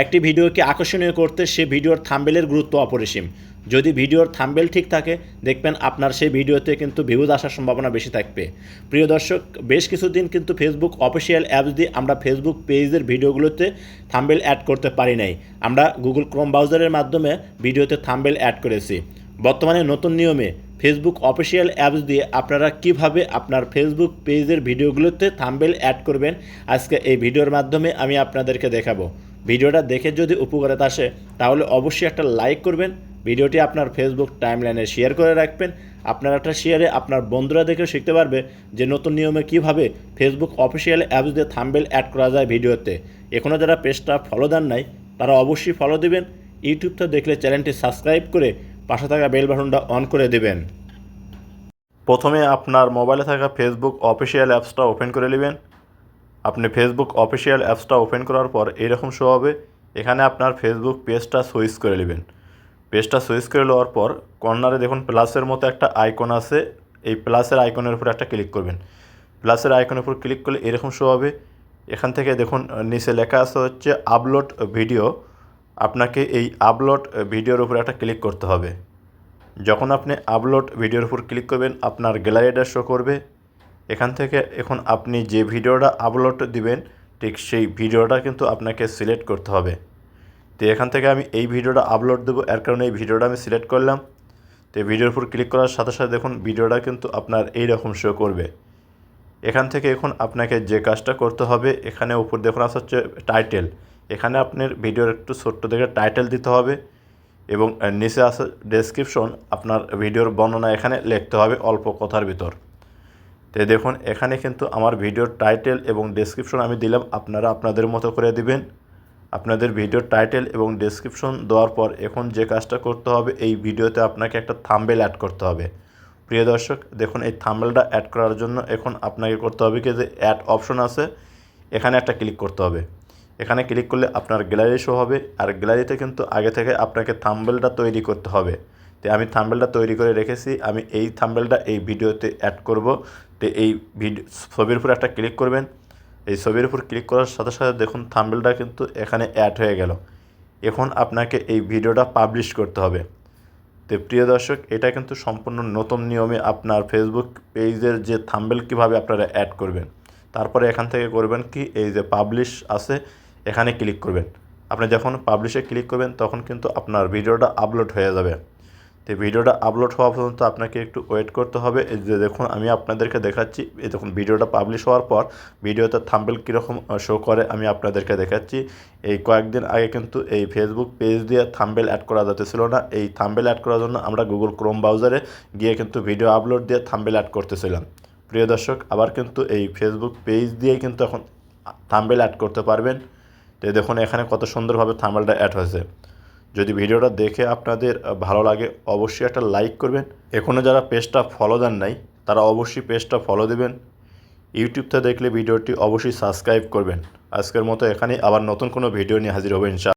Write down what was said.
একটি ভিডিওকে আকর্ষণীয় করতে সে ভিডিওর থাম্বেলের গুরুত্ব অপরিসীম। যদি ভিডিওর থাম্বেল ঠিক থাকে, দেখবেন আপনার সেই ভিডিওতে কিন্তু ভিউজ আসার সম্ভাবনা বেশি থাকবে। প্রিয় দর্শক, বেশ কিছুদিন কিন্তু ফেসবুক অফিসিয়াল অ্যাপস দিয়ে আমরা ফেসবুক পেজের ভিডিওগুলোতে থাম্বেল অ্যাড করতে পারি নাই। আমরা গুগল ক্রোম ব্রাউজারের মাধ্যমে ভিডিওতে থাম্বেল অ্যাড করেছি। বর্তমানে নতুন নিয়মে ফেসবুক অফিসিয়াল অ্যাপস দিয়ে আপনারা কীভাবে আপনার ফেসবুক পেজের ভিডিওগুলোতে থাম্বেল অ্যাড করবেন, আজকে এই ভিডিওর মাধ্যমে আমি আপনাদেরকে দেখাবো। ভিডিওটা দেখে যদি উপকারে আসে, তাহলে অবশ্যই একটা লাইক করবেন, ভিডিওটি আপনার ফেসবুক টাইমলাইনে শেয়ার করে রাখবেন। আপনার একটা শেয়ারে আপনার বন্ধুরা দেখেও শিখতে পারবে যে নতুন নিয়মে কীভাবে ফেসবুক অফিসিয়াল অ্যাপস দিয়ে থাম্বেল অ্যাড করা যায় ভিডিওতে। এখনও যারা পেজটা ফলো দেন নাই, তারা অবশ্যই ফলো দেবেন। ইউটিউবটা দেখলে চ্যানেলটি সাবস্ক্রাইব করে পাশে থাকা বেল বাটনটা অন করে দেবেন। প্রথমে আপনার মোবাইলে থাকা ফেসবুক অফিসিয়াল অ্যাপসটা ওপেন করে নেবেন। আপনি ফেসবুক অফিসিয়াল অ্যাপসটা ওপেন করার পর এরকম শো হবে, এখানে আপনার ফেসবুক পেজটা সুইচ করে নেবেন। পেজটা সুইচ করে নেওয়ার পর কর্নারে দেখুন প্লাসের মতো একটা আইকন আছে, এই প্লাসের আইকনের উপর একটা ক্লিক করবেন। প্লাসের আইকনের উপর ক্লিক করলে এরকম শো হবে। এখান থেকে দেখুন, নিচে লেখা আছে হচ্ছে আপলোড ভিডিও আপনাকে এই আপলোড ভিডিওর উপর একটা ক্লিক করতে হবে। যখন আপনি আপলোড ভিডিওর উপর ক্লিক করবেন, আপনার গ্যালারিটা শো করবে। এখান থেকে এখন আপনি যে ভিডিওটা আপলোড দিবেন, ঠিক সেই ভিডিওটা কিন্তু আপনাকে সিলেক্ট করতে হবে। তো এখান থেকে আমি এই ভিডিওটা আপলোড দেবো, এর কারণে এই ভিডিওটা আমি সিলেক্ট করলাম। তো ভিডিওর উপর ক্লিক করার সাথে সাথে দেখুন, ভিডিওটা কিন্তু আপনার এই রকম শো করবে। এখান থেকে এখন আপনাকে যে কাজটা করতে হবে, এখানে উপর দেখুন আসা হচ্ছে টাইটেল এখানে আপনার ভিডিওর একটু ছোট্ট দেখে টাইটেল দিতে হবে এবং নিচে আসা ডেসক্রিপশন আপনার ভিডিওর বর্ণনা এখানে লিখতে হবে অল্প কথার ভিতর। তো দেখুন, এখানে কিন্তু আমার ভিডিওর টাইটেল এবং ডেসক্রিপশন আমি দিলাম, আপনারা আপনাদের মতো করে দিবেন। আপনাদের ভিডিওর টাইটেল এবং ডেসক্রিপশন দেওয়ার পর এখন যে কাজটা করতে হবে, এই ভিডিওতে আপনাকে একটা থাম্বেল অ্যাড করতে হবে। প্রিয় দর্শক, দেখুন, এই থাম্বেলটা অ্যাড করার জন্য এখন আপনাকে করতে হবে কি যে অ্যাড অপশন আছে, এখানে একটা ক্লিক করতে হবে। এখানে ক্লিক করলে আপনার গ্যালারি শো হবে, আর গ্যালারিতে কিন্তু আগে থেকে আপনাকে থাম্বেলটা তৈরি করতে হবে। তো আমি থাম্বেলটা তৈরি করে রেখেছি, আমি এই থাম্বেলটা এই ভিডিওতে অ্যাড করব। এই ভিডিও ছবির উপর একটা ক্লিক করবেন। এই ছবির উপর ক্লিক করার সাথে সাথে দেখুন থাম্বেলটা কিন্তু এখানে অ্যাড হয়ে গেল। এখন আপনাকে এই ভিডিওটা পাবলিশ করতে হবে। তো প্রিয় দর্শক, এটা কিন্তু সম্পূর্ণ নতুন নিয়মে আপনার ফেসবুক পেজের যে থাম্বেল কীভাবে আপনারা অ্যাড করবেন, তারপরে এখান থেকে করবেন কি? এই যে পাবলিশ আছে, এখানে ক্লিক করবেন। আপনি যখন পাবলিশে ক্লিক করবেন, তখন কিন্তু আপনার ভিডিওটা আপলোড হয়ে যাবে। তো ভিডিওটা আপলোড হওয়া পর্যন্ত আপনাকে একটু ওয়েট করতে হবে। যে দেখুন, আমি আপনাদেরকে দেখাচ্ছি। এই দেখুন, ভিডিওটা পাবলিশ হওয়ার পর ভিডিওতে থাম্বেল কীরকম শো করে আমি আপনাদেরকে দেখাচ্ছি। এই কয়েকদিন আগে কিন্তু এই ফেসবুক পেজ দিয়ে থাম্বেল অ্যাড করা যাচ্ছিল না, এই থাম্বেল অ্যাড করার জন্য আমরা গুগল ক্রোম ব্রাউজারে গিয়ে কিন্তু ভিডিও আপলোড দিয়ে থাম্বেল অ্যাড করতেছিলাম। প্রিয় দর্শক, আবার কিন্তু এই ফেসবুক পেজ দিয়ে কিন্তু এখন থাম্বেল অ্যাড করতে পারবেন। তো দেখুন, এখানে কত সুন্দরভাবে থাম্বেলটা অ্যাড হয়েছে। যদি ভিডিওটা দেখে আপনাদের ভালো লাগে, অবশ্যই একটা লাইক করবেন। এখনও যারা পেজটা ফলো দেন নাই, তারা অবশ্যই পেজটা ফলো দেবেন। ইউটিউবটা দেখলে ভিডিওটি অবশ্যই সাবস্ক্রাইব করবেন। আজকের মতো এখানেই, আবার নতুন কোনো ভিডিও নিয়ে হাজির হবেন ইনশা